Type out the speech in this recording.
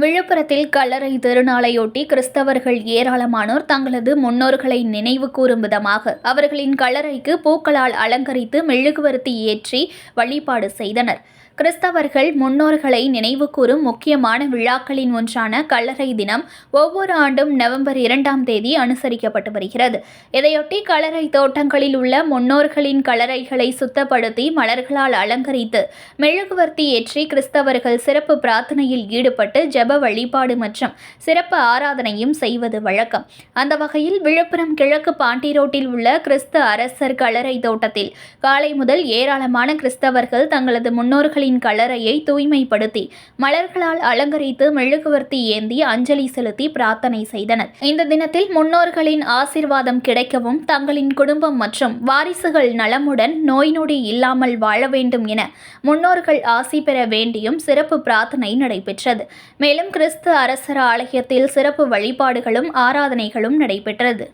விழுப்புரத்தில் கல்லறை திருநாளையொட்டி கிறிஸ்தவர்கள் ஏராளமானோர் தங்களது முன்னோர்களை நினைவு கூறும் விதமாக அவர்களின் கல்லறைக்கு பூக்களால் அலங்கரித்து மெழுகுவர்த்தி ஏற்றி வழிபாடு செய்தனர். கிறிஸ்தவர்கள் முன்னோர்களை நினைவு கூறும் முக்கியமான விழாக்களின் ஒன்றான கல்லறை தினம் ஒவ்வொரு ஆண்டும் நவம்பர் இரண்டாம் தேதி அனுசரிக்கப்பட்டு வருகிறது. இதையொட்டி கல்லறை தோட்டங்களில் உள்ள முன்னோர்களின் கல்லறைகளை சுத்தப்படுத்தி மலர்களால் அலங்கரித்து மெழுகுவர்த்தி ஏற்றி கிறிஸ்தவர்கள் சிறப்பு பிரார்த்தனையில் ஈடுபட்டு ஜெப வழிபாடு மற்றும் சிறப்பு ஆராதனையும் செய்வது வழக்கம். அந்த வகையில் விழுப்புரம் கிழக்கு பாண்டி ரோட்டில் உள்ள கிறிஸ்து அரசர் கலரை தோட்டத்தில் காலை முதல் ஏராளமான கிறிஸ்தவர்கள் தங்களது முன்னோர்களின் கலரையை தூய்மைப்படுத்தி மலர்களால் அலங்கரித்து மெழுகுவர்த்தி ஏந்தி அஞ்சலி செலுத்தி பிரார்த்தனை செய்தனர். இந்த தினத்தில் முன்னோர்களின் ஆசிர்வாதம் கிடைக்கவும் தங்களின் குடும்பம் மற்றும் வாரிசுகள் நலமுடன் நோய் நொடி இல்லாமல் வாழ வேண்டும் என முன்னோர்கள் ஆசி பெற வேண்டியும் சிறப்பு பிரார்த்தனை நடைபெற்றது. மேலும் மேலும் கிறிஸ்து அரசர் ஆலயத்தில் சிறப்பு வழிபாடுகளும் ஆராதனைகளும் நடைபெற்றது.